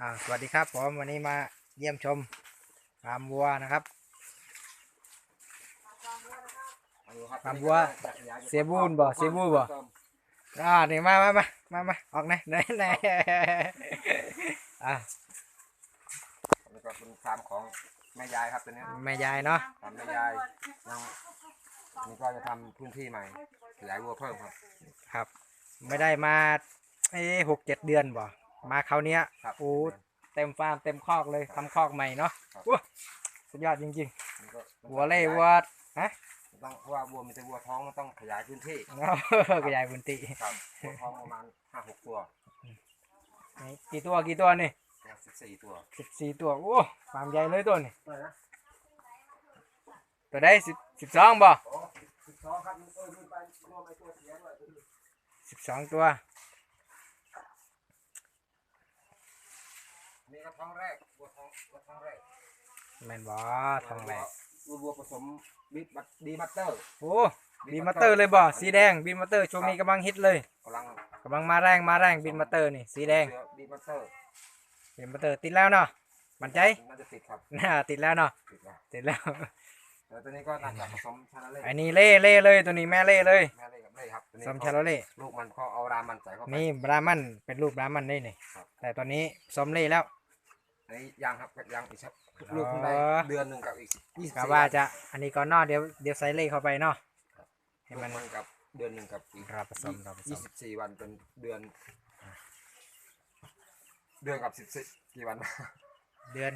อ่าสวัสดีครับผมวันนี้มาเยี่ยมชมฟาร์มวัวนะครับฟาร์มวัวเสียบูนบ่เสียบูนบ่อ่านี่มามามามามาออกไหนไหนไหนอ่านี่ก็เป็นฟาร์มของแม่ยายครับตัวนี้แม่ยายเนาะฟาร์มแม่ยายยังนี่ก็จะทำพื้นที่ใหม่ขยายวัวเพิ่มครับ ครับ ไม่ได้มาเอ้หกเจ็ดเดือนบ่ มาคราวเนี้ยครับ โอ้เต็มฟาร์มเต็มคอกเลยทำคอกใหม่เนาะครับโอ้สุดยอดจริงนี่ก็ๆวัวเล่วัวฮะต้องเพราะว่าวัวมีแต่วัวท้องมันต้องขยายพื้นที่กระยายพื้นที่ครับวัวท้องประมาณห้าหกตัวนี่กี่ตัวกี่ตัวนี่สิบสี่ตัวสิบสี่ตัวโอ้ฟาร์มใหญ่เลยตัวนี่อะไรนะตัวได้สิบสิบสองบ่โอ้สิบสองครับเออดูไปรวมไอ้ตัวเสียด้วยสิบสองตัว นี่ก็ ท้องแรกวัวท้องวัวท้องแรกแม่นบ่ทองแหลกวัววัวผสมบิดบัตดีบัตเตอร์โอ้บีมอเตอร์เลยบ่สีแดงบีมอเตอร์ช่วงนี้กำลังฮิตเลยกำลังกำลังมาแรงมาแรงบีมอเตอร์นี่สีแดงเชื้อดีบัตเตอร์บีมอเตอร์ติดแล้วเนาะมั่นใจน่าจะติดครับน่าติดแล้วเนาะติดแล้วติดแล้วแล้วตัวนี้ก็น่าจะผสมชานาเล่อันนี้เล่เล่เลยตัวนี้แม่เล่เลยแม่เล่กับเล่ครับตัวนี้สมชาโลเล่ลูกมันเขาเอารามันใส่เข้าไปนี่บรามันเป็นรูปบรามันได้นี่ครับแต่ตอนนี้สมเล่แล้ว อันนี้ยังครับยังอีกสักลูกเพิ่งได้อ๋อเดือนหนึ่งกับอีกยี่สิบกะว่าจะอันนี้ก่อนเนอเดี๋ยวเดี๋ยวใส่เล่เข้าไปเนาะให้ลูกมันมันกับเดือนหนึ่งกับอีกเราผสมเราผสยี่มสิบสี่วันเป็นเดือน เดือนกับสิบสี่กี่วัน เดือน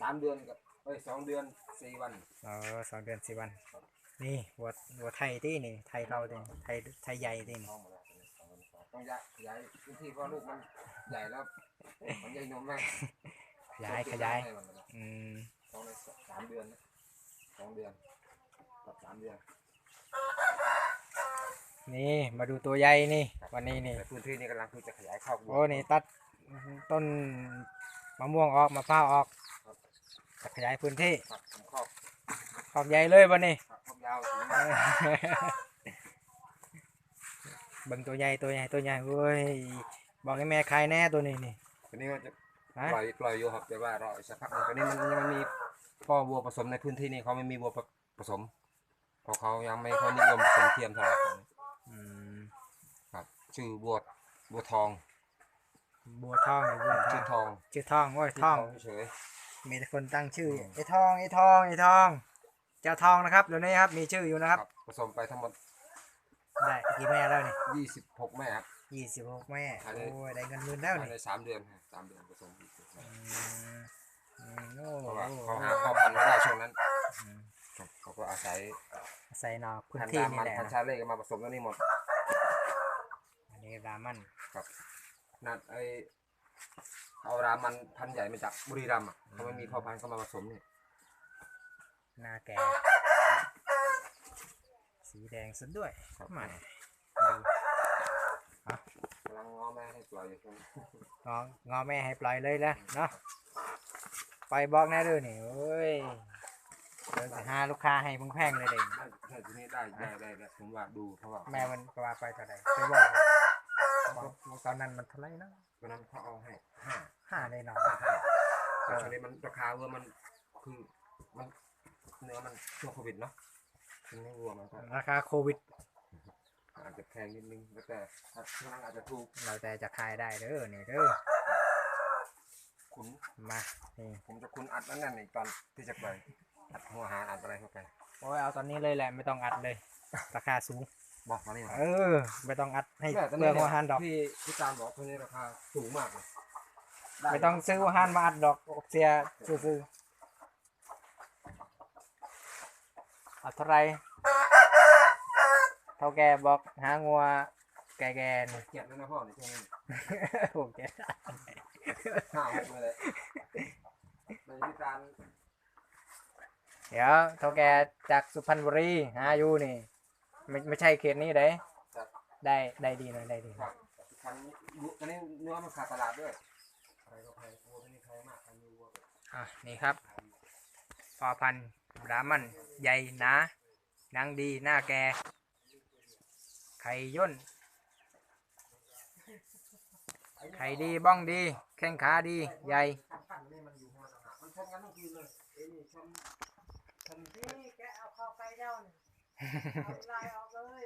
สามเดือนกับเอ้ยสองเดือนสี่วันเออสองเดือนสี่วัน นี่วัววัวไทยที่นี่ไทยเราเนี่ยไทยไทยใหญ่ที่นี่ท้องหมดแล้วตัวนี้สองเดือนกว่าต้องย้ายขยายพื้นที่เพราะลูกมันใหญ่แล้ว มันใหญ่นมมากขยายขยายให้มันนะอืมท้องในสามเดือนนะสองเดือนกับสามเดือนนี่มาดูตัวใหญ่นี่ วันนี้นี่แต่พื้นที่นี้กำลังคือจะขยายเข้าโอ้นี่ตัดต้นมะม่วงออกมะพร้าวออกจะขยายพื้นที่ครับทำครอบขอบใหญ่เลยวันนี้ครับครอบยาวสูงเออเบิ่งตัวใหญ่ตัวใหญ่ตัวใหญ่เว้ยบอกให้แม่ขายแน่ตัวนี้นี่ ตัวนี้มันจะฮะปล่อยปล่อยอยู่ครับแต่ว่ารออีกสักพักหนึงตัวนี้มันยังไม่มีพ่อวัวผสมในพื้นที่นี้เขาไม่มีวัวผสมเพราะเขายังไม่ค่อยนิยมผสมเทียมเท่าไหร่อืมครับชื่อวัววัวทองบัวทองหรือบัวทอชื่งอทองชื่อทองโอ้ยชื่ทอง เฉย มีแต่คนตั้งชื่ออืมไอ้ทองไอ้ทองไอ้ทองเจ้าทองนะครับเดี๋ยวนี้ครับมีชื่ออยู่ๆนะครับ ผสมไปทั้งหมดได้กี่แม่แล้วนี่ยี่สิบหกแม่ครับ ยี่สิบหกแม่ภายในโอ้ยได้เงินหมื่นแล้วภายนี่ในสามเดือนครับสามเดือนผสม26แม่อืมอืมโอ้เพโหราะว่าเขาหาพ่อพันธุ์ไม่ได้ช่วงนั้นอืมครับเขาก็อาศัยใส่นอกพื้นพันธุ์ที่ดานี่มันแหละพันธุ์นะชาเล่ก็มาผสมแล้วนี่หมดอันนี้รามันครับนั่นไอเอารามันพันธุ์ใหญ่มาจากบุรีรัมย์อะเขาไม่มีพ่อพันธุ์เขามาผสมนี่หน้าแก่สีแดงซะด้วยครับ มาดู กำลังง้อแม่ให้ ปล่อยอยู่ช่วงนี้งองอแม่ให้ปล่อยเลยแล้วเนาะปล่อยบอกแน่ด้วยนี่โอ้ยเดี๋ยวจะหาลูกค้าให้แพงๆเลยเด็กได้ได้ทีนี้ได้ได้ได้ได้ผมว่าดูเพราะว่าแม่มันก็ว่าไปต่อใดเคยบอกบอกบอกตอนนั้นมันเท่าไหรนะวันนั้นเขาเอาให้ห้าห้าเลยเนาะห้าห้าแต่ช่วงนี้มันราคาวัวมันคือมันเนื้อมันช่วงโควิดเนาะทีนี้วัวมันก็ราคาโควิด อาจจะแพงนิดนึงแล้วแต่ถ้าช่วงนั้นอาจจะถูกเราแต่จะขายได้เด้อนี่เด้อขุนมานี่ผมจะคุ้นอัดนั่นนั่นอีกตอนที่จะปล่อยอัดหัวหารอัดอะไรเข้าไปโอ้ยเอาตอนนี้เลยแหละไม่ต้องอัดเลย ราคาสูงบอกมานี่นะเออ ไม่ต้องอัดให้เนี่ยตอนเปลืนี้องหัวหันดอกพี่พี่ตามบอกตัวนี้ราคาสูงมากเลยด้ไม่ต้องซื้อหัวหันมาอัดดอกเสียซื้อๆเอาเท่าไหร เท่าแกบอกหางัวแก่ๆนี่เกลียดเลยนะพ่อในช่วงนี้โอเคห้าหกเลยในที่การเดี๋ยวเท่าแกจากสุพรรณบุรีหาอยู่นี่ ไม่ไม่ใช่เขตนี้เด้จัดได้ได้ดีหน่อยได้ดีหคน่รัอยบคันตอนนี้เนื้อมันขาดตลาดด้วยอะไรก็แพงวัวไม่มีใครมากคันมีวัวแบบอะนี่ครับพอพันธุ์บรามันใหญ่หนาหนังดีหน้าแก ไข่ย่น ไข่ดีบ้องดี แข้งขาดี ใหญ่พันๆนี่มันอยู่ข้างหลังมันชนกันทั้งคืนเลยไอ้นี่ชนชนนี่แกเอาเข้าไก่เจ้านี่เอาลายออกเลย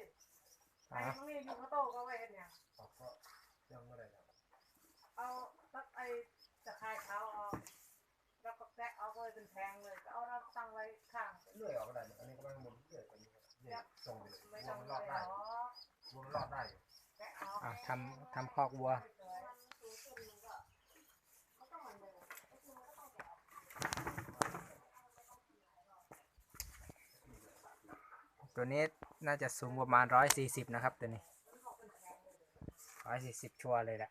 ไอ้ตรงนี้อยู่ข้าวโต้ก็ไว้เห็นเนี่ยออกก็ยังไม่ได้ครับเอาตัดไอ้ตะไคร้ขาวออกแล้วก็แกะเอาเลยเป็นแพงเลยก็เอาเราตั้งไว้ข้าง เลื่อยออกก็ได้เนี่ยอันนี้ก็ไม่หมุนเลื่อยไปนี่เนี่ยตรงไปเลยไม่วัวต้องมันเลรอดยได้หรอวั วมันรอดได้อยู่าอะทำทำคอกวัว ตัวนี้น่าจะสูงประมาณร้อยสี่สิบนะครับตัวนี้ร้อยสี่สิบชัวร์เลยแหละ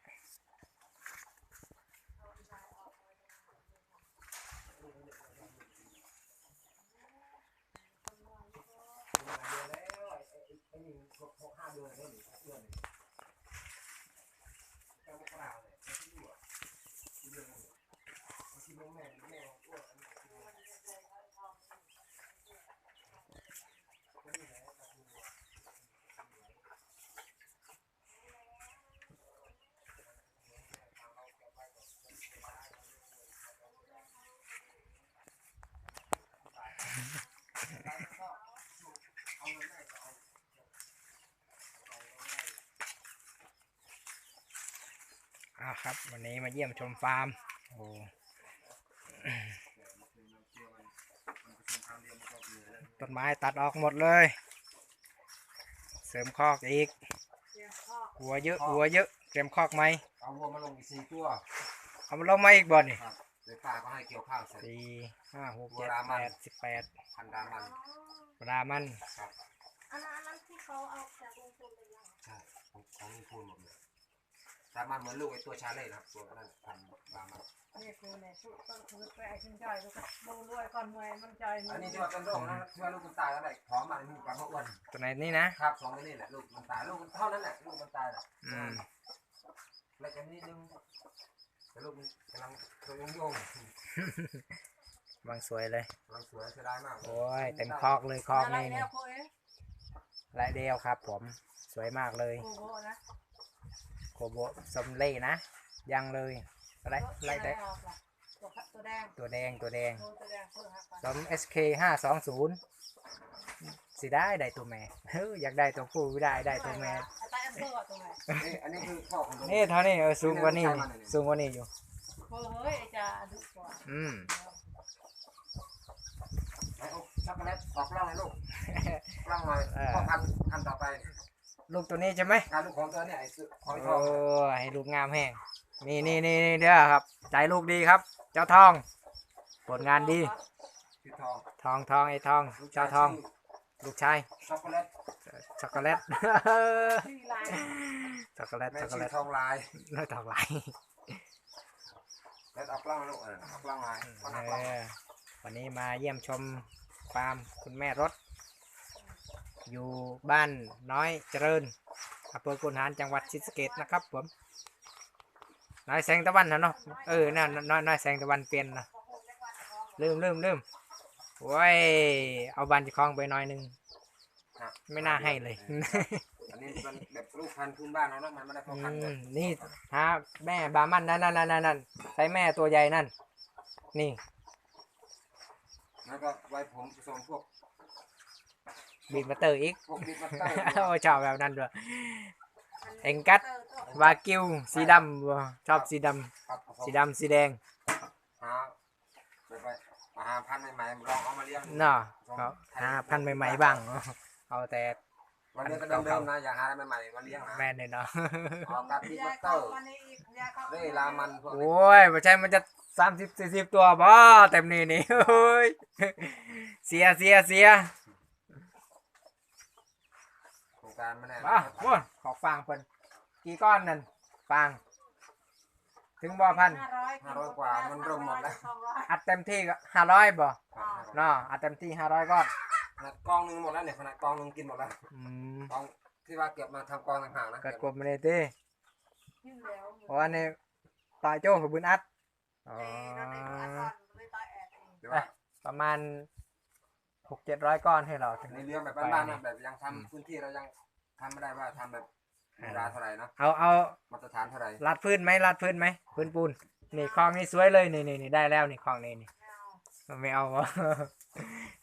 แล้วไอ้ไอ้นี่หกหกห้าเดือนได้หนึ่งเดือนนี่เจ้ามกราเลยไม่ที่อยู่อะที่เดือนนึงบางทีแม่แม่อ้วนอันนี้ อ่า ครับ วันนี้มาเยี่ยมชมฟาร์มโอ้ต้นไม้ตัดออกหมดเลย เสริมคอกอีกเตรียมข้อหัวเยอะหัวเยอะเตรียมคอกไหมเอาวัวมาลงอีกสี่ตัวเอามาลงมาอีกบ่นี่ครับเดี๋ยวป้าก็ให้เกี่ยวข้าวเสร็จสี่ห้าหกหัวเจ็ดรามัแปนดสิบแปดพันดามันปลามันครับอันนั้นอันนั้นที่เขาเอาจากวงกลมไปยัง ใช่ของของนี่พูดหมดเลย ดามันเหมือนลูกไอ้ตัวชาเล่นะครับ ตัวนั้นพันดามันนี่คือเนี่ยชุดต้นคือไปไอ้ขึ้นใจดูกันดูด้วยก่อนเมื่อยมันใจอันนี้ที่ว่าเป็นโรคนะที่ว่าลูกมันตายแล้วไหนผอมมาในมือกลางอ้วนตัวไหนนี่นะครับสองตัวนี่แหละลูกมันตายลูกมันเท่านั้นแหละลูกมันตายแหละอืมแล้วจะนิดนึงแต่ลูกมันกำลังตัวโยงบางสวยเลยๆกำลังสวยเสียดายมากโอ้ยเต็มคอกเลยคอกอะไรนี่แล้นี่วพวกเอ๊ะลายเดียวครับ ผมสวยมากเลยโอ้โหนะ โคโบะสมเล่นะ ยังเลยอะไรอะไรได้แต่ออกล่ะตัวตัวแดงตัวแดงตัวแดงตัวแดงเพิ่มหักไปสม SK ห้าสองศูนย์สิได้ได้ตัวแม่เฮ้ยอยากได้ตัวผู้ไม่ได้ได้ตัวแม่ไอ้ใต้อันเพิ่มตัวไหนนี่อันนี้คือพ่อของลูกนี่เท่านี้เออสูงกว่านี้สูงกว่านี้อยู่ เฮ้ยไอ้จ่าดุกว่าอืมไอ้โอ้ช็อกโกแลตออกกล้องเลยลูกกล้องหน่อยพ่อพันพันต่อไป ลูกตัวนี้ใช่ไหมการลูกของตัวเนี่ยไอ้ซื้อคอยทโอ้องให้ลูกงามแห้งนี่นี่นี่นี่เด้อครับ ใจลูกดีครับ เจ้าทอง ผลงานดีคือทองทองทองไอ้ทอง ลูกเจ้าทองชื่ลูกชายช็อกโกแลตช็อกโกแลตที่ลายช็อกโกแลตแม่ช็อกโกชื่แลอตทองลายน้อยทองไหลายแล้วเอากล้องลูกเออเอากล้องลายเอาหน้ากล้องเออวันนี้มาเยี่ยมชมฟาร์มคุณแม่รถ อยู่บ้านน้อยเจริญอำเภอกุนหารจังหวัดศรีสะเกษนะครับผมน้อยแสงตะวันนะเนาะเออน่าน้อยน้อยแสงตะวันเปลี่ยนนะลืมลืมลืมโว้ยเอาบันจะคล้องไปหน่อยหนึงครับไม่น่าให้เลย อันนี้มันแบบลูกพันธุ์พื้นบ้านเราเนาะมันไม่ได้พ่ออืพันธุ์มเลยนี่ฮะแม่บามันนั่นนั่นนั่นนั่นนั่นใช้แม่ตัวใหญ่นั่น นี่ แล้วก็ไว้ผมผสมพวก บีบมาเตอร์อีกพวกดิบมัตเตอร์โอ้ชอบแบบนั้นด้วย เอ็งกัด วากิวสีดำบ่ชอบสีดำครับผสมสีดำสีแดงหาแบบไปหาพันธุ์ใหม่ๆลองเอามาเลี้ยงเนาะเขาหาพันธุ์ใหม่ๆบ้าง เอาแต่วันนี้ก็เดิมๆนะอย่าหาอะไรใหม่ๆมาเลี้ยงนะแม่นเลยเนาะ เอากับดิบยามัยตเตเข้าอร์มาในอีกยายเข้าเร่ลามันพวกนี้โอ้ยไม่ใช่มันจะสามสิบสี่สิบตัวบ่เต็มนี่นี่โอ้ย เสียเสียเสีย โครงการไม่แน่มาโว้ยขอฟางเพิ่นกี่ก้อนนั่นฟางถึงบ่พัน ห้าร้อยห้าร้อยกว่ามันรวมหมดแล้วสองร้อยอัดเต็มที่ก็ห้าร้อยบ่ครับเนาะอัดเต็มที่ห้าร้อยก้อนขนาดกองหนึงหมดแล้วเนี่ยขนาดกองหนึงกินหมดแล้วอืมกองที่ว่าเก็บมาทำกองต่างหากนะเกิดกลมไม่ได้ตียิ่งแล้วเพราะว่าในตายโจ้กับบุญอัดอ๋อเอ้ยนั่นเองอัดก่อนเลยตายแอดเองเดี๋ยวว่าประมาณหกเจ็ดร้อยก้อนให้เราถึงในเรื่องแบบบ้านๆนะแบบยังทำพื้นที่เรายัง ทำไม่ได้ว่าทำแบบเวลาเท่าไหร่เนาะเอาเอามาตรฐานเท่าไหร่ลาดพื้นไหมลาดพื้นไหมพื้นปูนนี่คลองนี่สวยเลยนี่นี่นี่ได้แล้วนี่คลองนี่นี่ไม่เอาวะ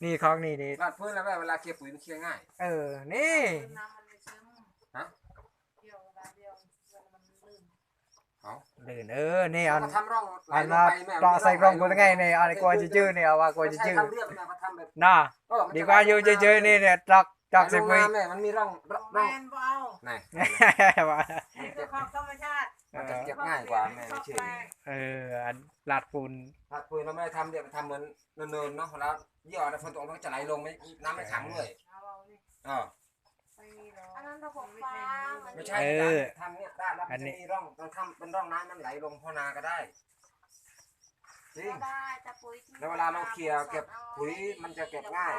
นี่คลองนี่นี่ลาดพื้นแล้วแม่เวลาเคลียร์ปุ๋ยมันเคลียร์ง่าย เออ นี่น้ำมันไม่ซึมฮะเดียวเวลาเดียวเวลามันลื่นเอาลื่นเออนี่เอาก็ทำร่องไหลเอาลงมาไปแม่ต่อใส่กล่องกูได้ไงนี่เอาไอ้กลัวจะจื้อนี่เอาว่ากลัวไม่จะใช่จื้อทำเรียบแม่มาทำแบบน่าเออมันจะดีกว่าอยู่เฉยๆนี่เนี่ยจอก จอกไหลใส่ลงปุ๋ยมาแม่มันมีร่องร่องแมร่องนบ่เอาไหนว่านี่คือของธรรมชาติมันจะเก็บง่ายกว่าแม่ไม่เชื่อเอออันลาดปูนลาดปุ๋ยเราไม่ได้ทำเรียบทำเหมือนเนินๆเนาะแล้วยี่ห้อฝนตกมันก็จะไหลลงไม่น้ำไม่ขังด้วยเอาเอานี่เออไม่มีหรอกอันนั้นระบบฟ้ามันไม่ใช่ทำเนี่ยได้แล้วมันจะมีร่องต้องทำเป็นร่องน้ำมันไหลลงพ่อนาก็ได้จริงก็ได้แต่ปุ๋ยที่แล้วเวลาเราเคลียร์เก็บปุ๋ยมันจะเก็บง่าย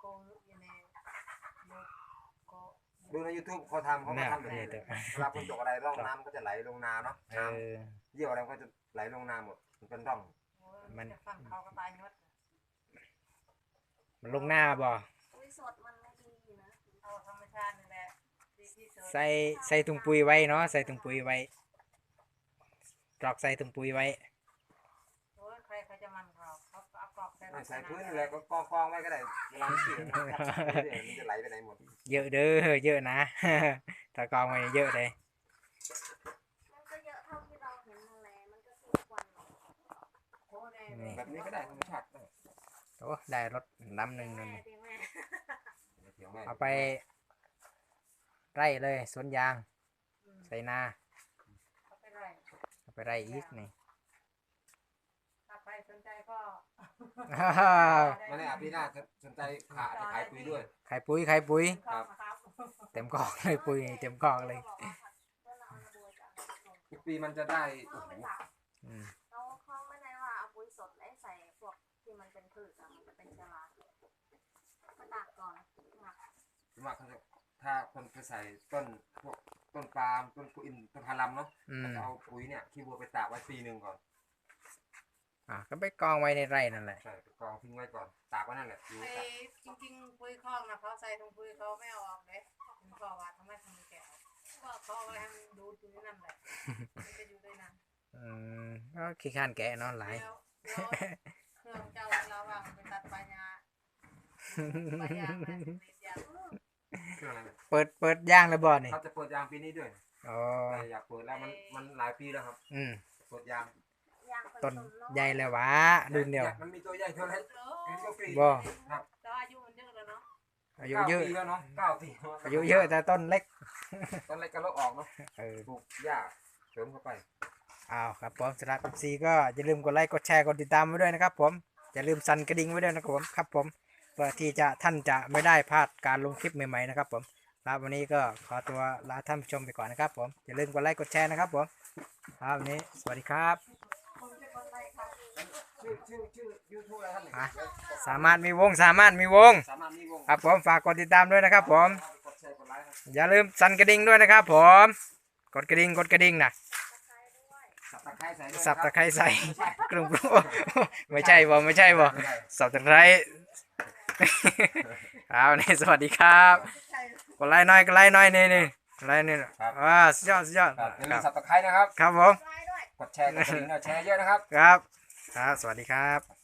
โกอยู่ในโลกโก ดูใน YouTube เขาทำเขาก็เนี่ยทำแบบเนี่นี้ยเดี๋ยวเวลาฝนตกอะไรร่องน้ำก็จะไหลลงนาเนาะเอน้อำเยี่ยวอะไรก็จะไหลลงนาหมดมันเป็นร่องมันจะฟังเขาก็ตายหมดมันลงหน้าบ่ปุ๋ยสดมันไม่ดีนะ เอาธรรมชาตินี่แหละดีที่สุดใส่ใส่ถุงปุ๋ยไว้เนาะใส่ถุงปุ๋ยไว้กรอกใส่ถุงปุ๋ยไว้ โอ้ยใครเขาจะมันเขา ไม่ใส่พื้นเลยก็กองกองๆไว้ก็ได้เวลาฉีดมันจะไหลไปไหนหมด เยอะเด้อเยอะนะถ้ากองไว้เยอะเลยมันก็เยอะเท่าที่เราเห็นนั่นแหละมันก็คือควันโอ้ยนี่แบบนี้ก็ได้ธรรมชาติได้โอ้ได้รถน้ำหนึ่งนั่นแม่นี่ดีแม่เถียงแม่เอาไป ไร่เลยสวนยาง ใส่นาเขาไปไรเอาไปไร่อีกนี่ถ้าใครสนใจก็ มาในอาปีหน้าสนใจขาจะขายปุ๋ยด้วย ขายปุ๋ยขายปุ๋ยเข้ามาครับ เต็มกล่องเลยปุ๋ยเต็มกล่องเลยก็บอกว่าเมื่อเราเอามาดูจะเอามาส่งทุกปีมันจะได้โอ้เอาโหไปตากอืมเราเขาไม่ได้ว่าเอาปุ๋ยสดแล้วใส่พวกที่มันเป็นพืชอะมันจะเป็นเชื้อรามาตากก่อนหมักส่วนมากเขาจะถ้าคนไปใส่ต้นพวกต้นปาล์มต้นกุอินต้นพารัมเนาะอืมันมจะเอาปุ๋ยเนี่ยขี้วัวไปตากไว้ปีหนึ่งก่อน อะก็ไปกองไว้ในไร่นั่นแหละ ใช่ไปกองทิ้งไว้ก่อนตากไว้นั่นแหละอยู่ไอ้ตากจริงๆปุยคอกนะเขาใส่ถุงปุยเขาไม่เอาออกเลยถึงบอกว่าทำไมทำไมแกเอาก็เขาเอาไว้ให้มันดูดอยู่ในนั่นแหละมันจะอยู่ได้นานอืมก็ขี้ข้านแกะเนอนหลาย แล้วแล้วเครื่องเจ้าเราว่างไปตัดปัญญาปัญญาแม่ติดยาเครื่องอะไรเนี่ยเปิดเปิดย่างเลยบ่นี่เขาจะเปิดยางปีนี้ด้วยอ๋อแต่อยากเปิดแล้วมันมันหลายปีแล้วครับ อืมเปิดยางยางผ ต้นสมเนาะใหญ่เลยวะรุ่นเดียวมันมีตัวใหญ่เท่าไหร่โอ้เป็นตัวกรีดบ่ครับแต่อายุมันเยอะแล้วเนาะอายุเก้าเยอะปีแล้วเนาะเก้าปีอายุเยอะแต่ต้นเล็กตอนแรกก็ลดออกเนาะเออปลูกหญ้าเสริมเข้าไปอ้าวครับผมสำหรับซีก็อย่าลืมกดไลค์กดแชร์กดติดตามไว้ด้วยนะครับ ผมอย่าลืมสั่นกระดิ่งไว้ด้วยนะครับผมครับผมเพื่อที่จะท่านจะไม่ได้พลาดการลงคลิปใหม่ๆนะครับ ผมครับวันนี้ก็ขอตัวลาท่านผู้ชมไปก่อนนะครับ ผมอย่าลืมกดไลค์กดแชร์นะครับ ผมครับวันนี้สวัสดีครับ คนจะคนไรครับ ชื่อชื่อชื่อยูทูบอะไรท่านเนี่ยอะสามารถมีวงสามารถมีวง สามารถมีวงครับผมฝากกดติดตามด้วยนะครับผม กดแชร์กดไลค์ครับอย่าลืมสั่นกระดิ่งด้วยนะครับผม กดกระดิ่งกดกระดิ่งนะสับตะไคร้ใส่ด้วยสับตะไคร้ใส่ไม่ใช่กลุ่มไม่ใช่บ่ไม่ใช่บ่ไม่ได้สับตะไคร้ ครับวันนี่สวัสดีครับใช่กดไลค์หน่อยกดไลค์หน่อยนี่นี่กดไลค์นี่อ่าสุดยอดสุดยอดครับอย่าคลืรัมบสับตะไคร้นะครับ ครับผมไว้ด้วยกดแชร์กดกระดิ่งนะแชร์เยอะนะครับ ครับ ครับ สวัสดีครับ